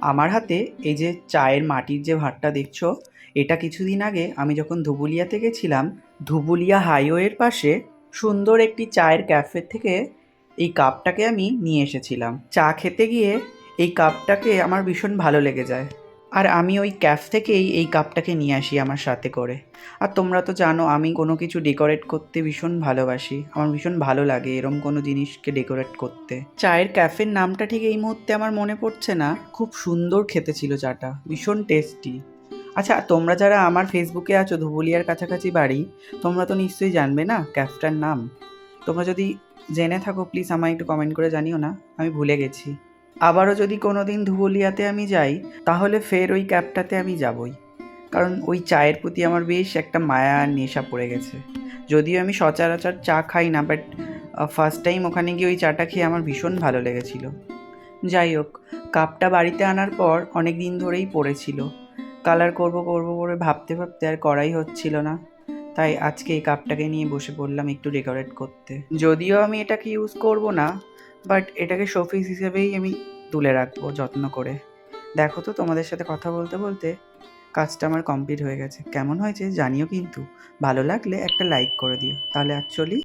আমার হাতে এই যে চায়ের মাটির যে ভাতটা দেখছ, এটা কিছুদিন আগে আমি যখন ধুবুলিয়া থেকে গেছিলাম, ধুবুলিয়া হাইওয়ের পাশে সুন্দর একটি চায়ের ক্যাফে থেকে এই কাপটাকে আমি নিয়ে এসেছিলাম। চা খেতে গিয়ে এই কাপটাকে আমার ভীষণ ভালো লেগে যায়। আর আমি ওই ক্যাফ থেকেই এই কাপটাকে নিয়ে আসি আমার সাথে করে। আর তোমরা তো জানো, আমি কোনো কিছু ডেকোরেট করতে ভীষণ ভালোবাসি। আমার ভীষণ ভালো লাগে এরম কোনো জিনিসকে ডেকোরেট করতে। চায়ের ক্যাফের নামটা ঠিক এই মুহূর্তে আমার মনে পড়ছে না। খুব সুন্দর খেতে ছিল চাটা, ভীষণ টেস্টি। আচ্ছা তোমরা যারা আমার ফেসবুকে আছো, ধুবুলিয়ার কাছাকাছি বাড়ি, তোমরা তো নিশ্চয়ই জানবে না ক্যাফটার নাম। তোমরা যদি জেনে থাকো, প্লিজ আমায় একটু কমেন্ট করে জানিও না, আমি ভুলে গেছি। আবারও যদি কোনো দিন ধুবুলিয়াতে আমি যাই, তাহলে ফের ওই ক্যাবটাতে আমি যাবই। কারণ ওই চায়ের প্রতি আমার বেশ একটা মায়া আর নেশা পড়ে গেছে। যদিও আমি সচরাচর চা খাই না বাট ফার্স্ট টাইম ওখানে গিয়ে ওই চাটা খেয়ে আমার ভীষণ ভালো লেগেছিল। যাই হোক, কাপটা বাড়িতে আনার পর অনেক দিন ধরেই পড়েছিল। কালার করব করব করে ভাবতে ভাবতে আর করাই হচ্ছিল না। তাই আজকে এই কাপটাকে নিয়ে বসে পড়লাম একটু ডেকোরেট করতে। যদিও আমি এটাকে ইউজ করব না বাট এটাকে শোপিস হিসেবেই আমি তুলে রাখব যত্ন করে। দেখো তো তোমাদের সাথে কথা বলতে বলতে কাজটা আমার কমপ্লিট হয়ে গেছে। কেমন হয়েছে জানিও কিন্তু। ভালো লাগলে একটা লাইক করে দিও। তাহলে অ্যাকচুয়ালি